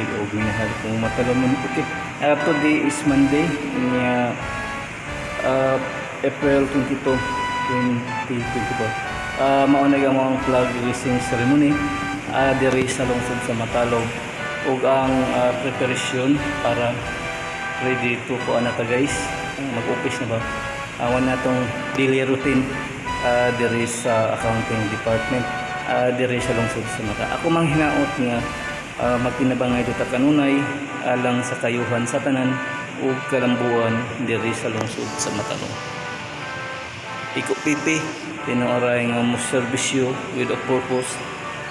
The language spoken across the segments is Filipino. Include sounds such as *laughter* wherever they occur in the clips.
Okay, o minahal kong matalon Okay, uh, today is Monday. Niya, uh, April 22, 2024. Uh, mauna yung mga flag releasing ceremony. Uh, diri sa lungsod sa Matalog. Ug ang uh, preparation para ready to ko na ta guys. Mag-office na ba? Awan na tong daily routine. Uh, diri sa accounting department. Uh, diri sa lungsod sa Mata ako mang hinaot nga uh, magtinabangay dito kanunay alang sa kayuhan sa tanan ug kalambuan diri sa lungsod sa Matalong Iko pipi tinuoray nga mo serbisyo with a purpose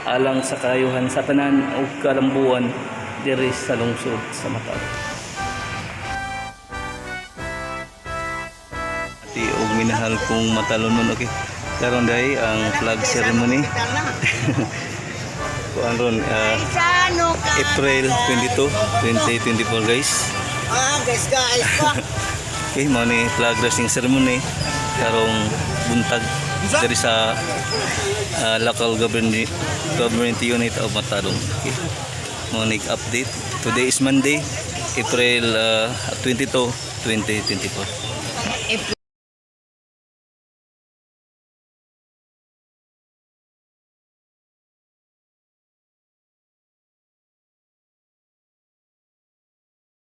alang sa kayuhan sa tanan ug kalambuan diri sa lungsod sa Matalong Ati og minahal kong matalonon okay. Karon day ang flag ceremony. *laughs* Kuan ron ka? April 22, 2024 guys. Ah, guys, guys. Pa. *laughs* Okay, mo ni flag raising ceremony karong buntag diri sa ah, local government government unit of Matalong. Okay. Mo ni update. Today is Monday, April ah, 22, 2024.